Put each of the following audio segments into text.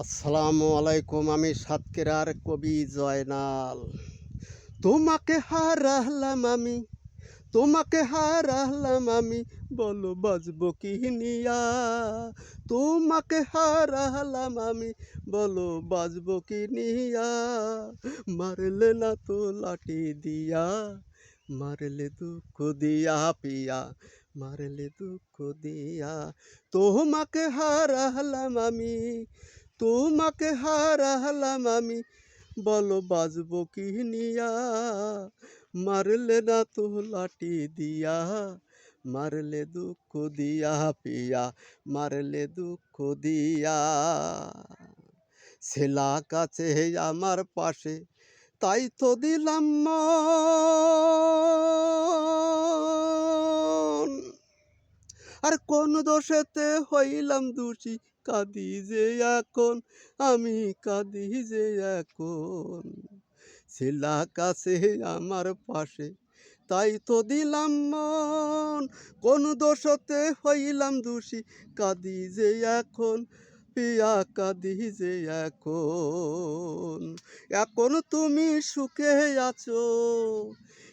আসসালামু আলাইকুম, আমি সাতক্ষীরার কবি জয়নাল। তোমাকে হারাহলাম আমি, তোমাকে হারাহলাম আমি, বলো বাজবো কি নিয়া? তোমাকে হারাহলাম আমি, বলো বাজবো কি নিয়া? মারলে না তো লাঠি দিয়া, মারলে দুঃখ দিয়া পিয়া, মারলে দুঃখ দিয়া। তোমাকে হারাহলাম আমি তোমাকে হারাহলাম আমি। বলো, বাজবো কি নিয়া? মারলে না তো লাঠি দিয়া। মারলে দুঃখ দিয়া পিয়া, মারলে দুঃখ দিয়া। ছেলা কাছে আমার পাশে, তাই তো দিলাম মন। আর কোন দোষেতে হইলাম দোষী? কাঁদি যে এখন, আমি কাঁদি যে এখন। ছেলা কাছে আমার পাশে, তাই তো দিলাম মন। কোন দোষতে হইলাম দোষী? কাঁদি যে এখন, পিয়া কাঁদি যে এখন। এখন তুমি সুখে আছো,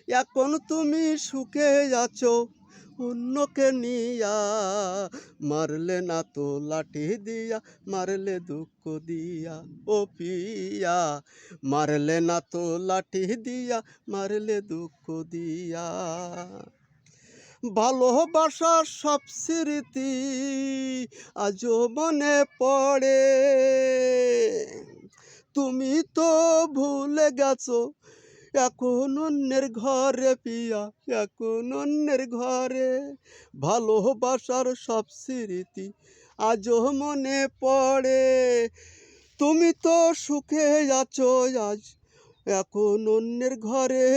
এখন তুমি সুখে আছো। অন্যকে নিয়া, মারলে না তো লাঠি দিয়া, মারলে দুঃখ দিয়া, ও পিয়া। মারলে না তো লাঠি দিয়া, মারলে দুঃখ দিয়া। ভালোবাসার সব স্মৃতি আজও মনে পড়ে। তুমি তো ভুলে গেছো এখন অন্যের ঘরে পিয়া, এখন অন্যের ঘরে। ভালোবাসার সব স্মৃতি আজও মনে পড়ে। তুমি তো সুখে আছো আজ, এখন অন্যের ঘরে,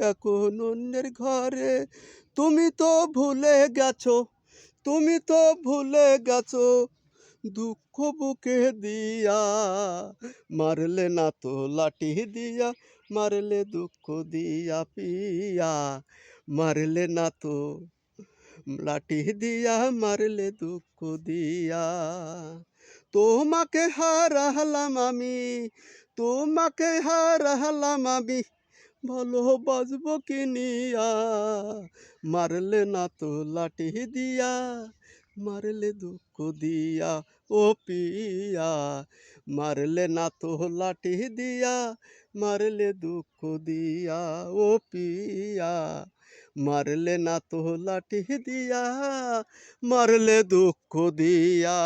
এখন অন্যের ঘরে। তুমি তো ভুলে গেছো, তুমি তো ভুলে গেছো দুঃখ বুকে দিয়া মারলে না তো লাঠি দিয়া মারলে দুঃখ দিয়া পিয়া মারলে না তো লাঠি দিয়া মারলে দুঃখ দিয়া তোমাকে হারাহলাম আমি তোমাকে হারাহলাম আমি ভালো বাজবো কি নিয়া মারলে না তো লাঠি দিয়া মারলে দুঃখ দিয়া, ও পিয়া। মারলে না তো লাঠি দিয়া, মারলে দুঃখ দিয়া, ও পিয়া। মারলে না তো লাঠি দিয়া, মারলে দুঃখ দিয়া।